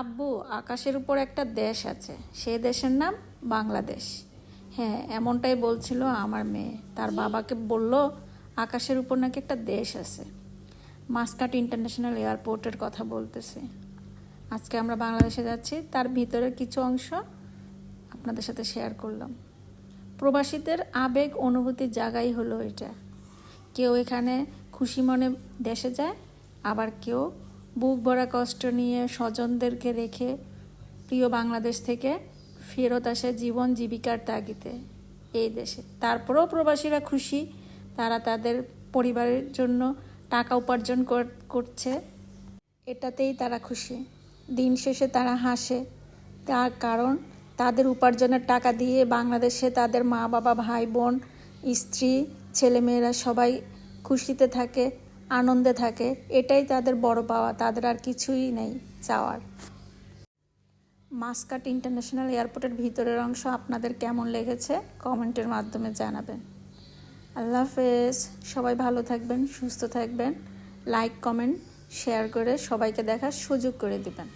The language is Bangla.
আব্বু, আকাশের উপর একটা দেশ আছে। সেই দেশের নাম বাংলাদেশ। হ্যাঁ এমনটাই বলছিল আমার মেয়ে। তার বাবাকে বলল, আকাশের উপর নাকি একটা দেশ আছে। মাস্কাট ইন্টারন্যাশনাল এয়ারপোর্টের কথা বলতেছে। আজকে আমরা বাংলাদেশে যাচ্ছি, তার ভিতরের কিছু অংশ আপনাদের সাথে শেয়ার করলাম। প্রবাসীদের আবেগ অনুভূতির জায়গাই হলো এটা। কেউ এখানে খুশি মনে দেশে যায়, আবার কেউ বুক ভরা কষ্ট নিয়ে স্বজনদেরকে রেখে প্রিয় বাংলাদেশ থেকে ফেরত আসে জীবন জীবিকার তাগিদে এই দেশে। তারপরেও প্রবাসীরা খুশি, তারা তাদের পরিবারের জন্য টাকা উপার্জন কর- করছে। এটাতেই তারা খুশি। দিন শেষে তারা হাসে। তার কারণ, তাদের উপার্জনের টাকা দিয়ে বাংলাদেশে তাদের মা বাবা ভাই বোন স্ত্রী, ছেলেমেয়েরা সবাই খুশিতে থাকে। আনন্দে থাকে। এটাই তাদের বড় পাওয়া, তাদের আর কিছুই নেই চাওয়ার। মাস্কাট ইন্টারন্যাশনাল এয়ারপোর্টের ভিতরের অংশ আপনাদের কেমন লেগেছে কমেন্টের মাধ্যমে জানাবেন। আল্লাহ হাফেজ। সবাই ভালো থাকবেন, সুস্থ থাকবেন। লাইক, কমেন্ট, শেয়ার করে সবাইকে দেখার সুযোগ করে দিবেন।